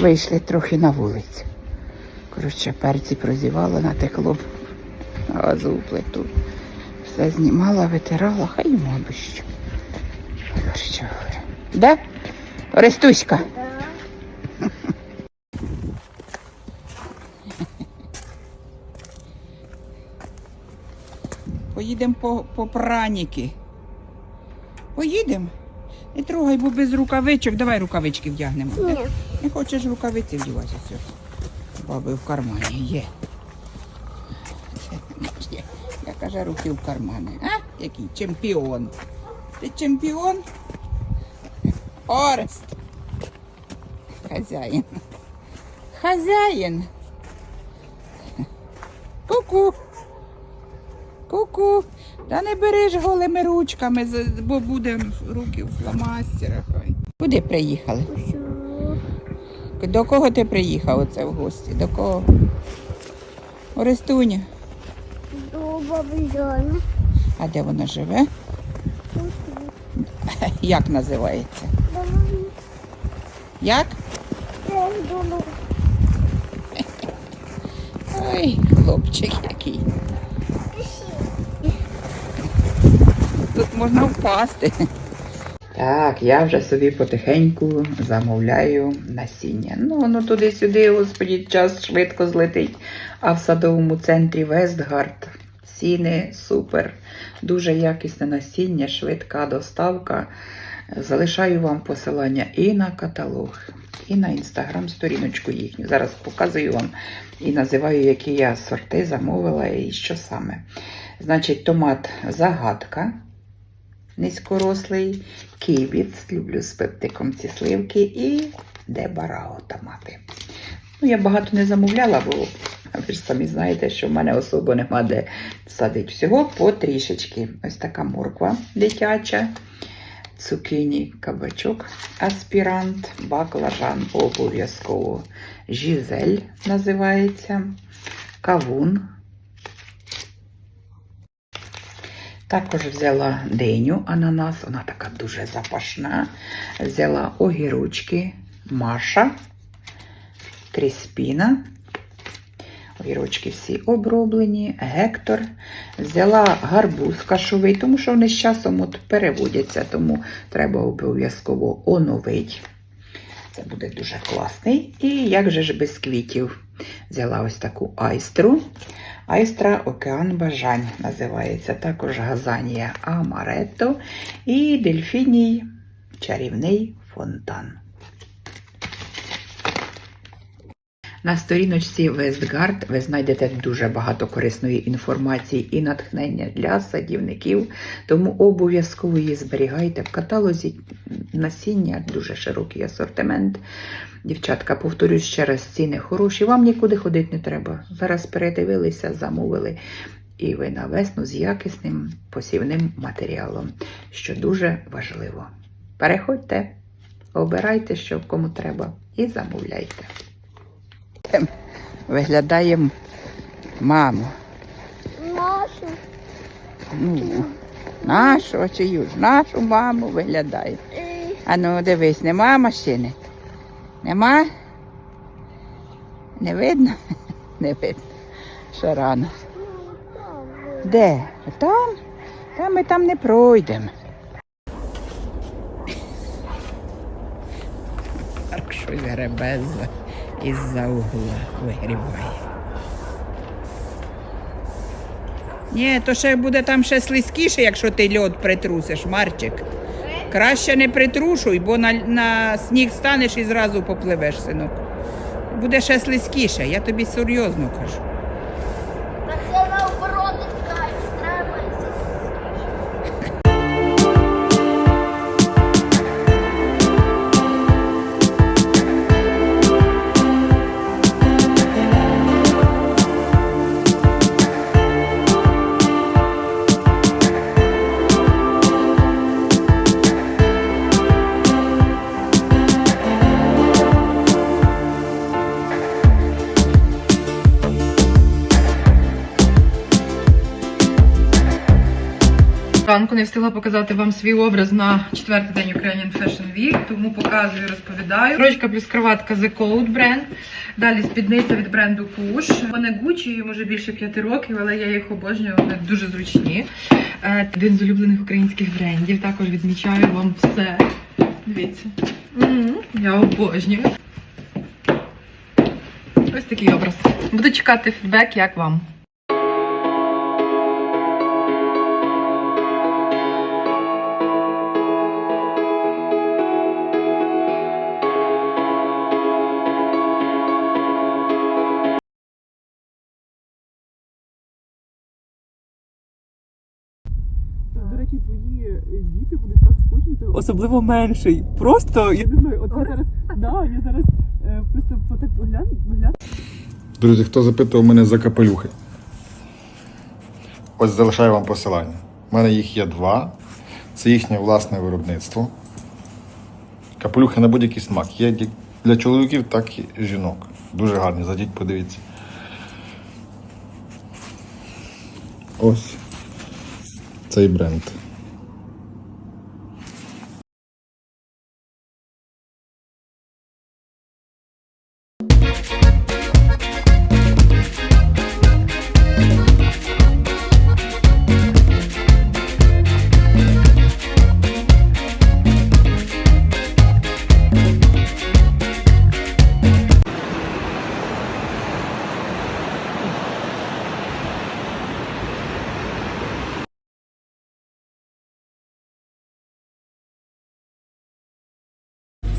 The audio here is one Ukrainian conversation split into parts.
Вийшли трохи на вулицю. Коротше, перці прозівало, натекло на газову плиту. Все знімала, витирала, хай йому аби що. Коротше. Да? Орестуська? Поїдемо по, по праніки. Поїдемо. Не трогай, бо без рукавичок. Давай рукавички вдягнемо. Ні. Не хочеш рукавиці вдівати все. Баби в кармані є. Я каже, руки в кармани. А? Який чемпіон. Ти чемпіон? Орест. Хазяїн. Хазяїн. Ку-ку. Ку-ку. Та не береш голими ручками, бо буде руки в фломастерах. Куди приїхали? До кого ти приїхав оце в гості? До кого? Орестуня. До баби Жони. А де вона живе? Як називається? Як? Ой, хлопчик який. Тут можна впасти. Так, я вже собі потихеньку замовляю насіння. Ну, воно туди-сюди, господі, час швидко злетить. А в садовому центрі Вестгард ціни супер. Дуже якісне насіння, швидка доставка. Залишаю вам посилання і на каталог, і на інстаграм-сторіночку їхню. Зараз показую вам і називаю, які я сорти замовила і що саме. Значить, томат загадка низькорослий, кібіц, люблю з пептиком ці сливки і дебарао томати. Ну, я багато не замовляла, бо ви ж самі знаєте, що в мене особо нема де садити. Всього по трішечки. Ось така морква дитяча, цукіні, кабачок, аспірант, баклажан обов'язково. Жизель називається, кавун. Також взяла диню ананас, вона така дуже запашна. Взяла огірочки Маша, Кріспіна. Огірочки всі оброблені, Гектор. Взяла гарбуз кашовий, тому що вони з часом от переводяться, тому треба обов'язково оновити. Це буде дуже класний. І як же ж без квітів? Взяла ось таку айстру. Айстра Океан Бажань називається. Також Газанія Амаретто і Дельфіній Чарівний фонтан. На сторіночці Вестгард ви знайдете дуже багато корисної інформації і натхнення для садівників, тому обов'язково її зберігайте в каталозі насіння, дуже широкий асортимент. Дівчатка, повторюсь ще раз, ціни хороші. Вам нікуди ходити не треба. Зараз передивилися, замовили. І ви на весну з якісним посівним матеріалом, що дуже важливо. Переходьте, обирайте, що кому треба, і замовляйте. Виглядаємо маму. Нашу. Ну, нашу, чию ж нашу маму виглядає. А ну дивись, нема машини? Нема? Не видно? Не видно. Що рано. Де? Там? Там ми там не пройдемо. Так щось гребе з- із-за угла вигрібає. Ні, то ще буде там ще слизькіше, якщо ти льод притрусиш, Марчик. Краще не притрушуй, бо на, на сніг станеш і зразу попливеш, синок. Буде ще слизькіше, я тобі серйозно кажу. Зранку не встигла показати вам свій образ на четвертий день Ukrainian Fashion Week, тому показую, розповідаю. Сорочка плюс кроватка The Cold бренд. Далі спідниця від бренду Push. Вони Gucci, їм уже більше п'яти років, але я їх обожнюю, вони дуже зручні. Е, Один з улюблених українських брендів. Також відмічаю вам все. Дивіться. Я обожнюю. Ось такий образ. Буду чекати фідбек, як вам. До речі, твої е, діти вони так схожі на. Особливо менший. Просто я не знаю, от я зараз да, я зараз е, просто так погляну. Друзі, хто запитував мене за капелюхи? Ось залишаю вам посилання. У мене їх є два. Це їхнє власне виробництво. Капелюхи на будь-який смак. Є як для чоловіків, так і жінок. Дуже гарні, зайдіть, подивіться. Ось цей бренд.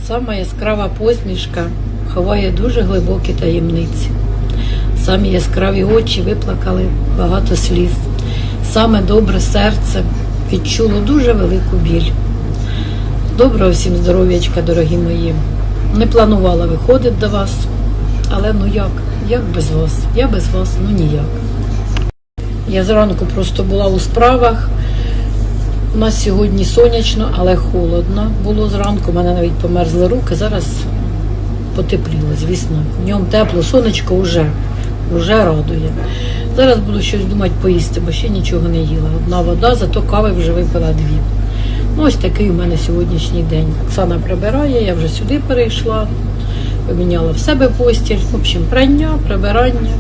Сама яскрава посмішка ховає дуже глибокі таємниці. Самі яскраві очі виплакали багато сліз. Саме добре серце відчуло дуже велику біль. Доброго всім здоров'ячка, дорогі мої. Не планувала виходити до вас, але ну як? Як без вас? Я без вас ну ніяк. Я зранку просто була у справах. У нас сьогодні сонячно, але холодно було зранку. У мене навіть померзли руки. Зараз потепліло, звісно. Днем тепло, сонечко вже, вже радує. Зараз буду щось думати поїсти, бо ще нічого не їла. Одна вода, зато кави вже випила дві. Ну, ось такий у мене сьогоднішній день. Оксана прибирає, я вже сюди перейшла, поміняла в себе постіль. В общем, прання, прибирання.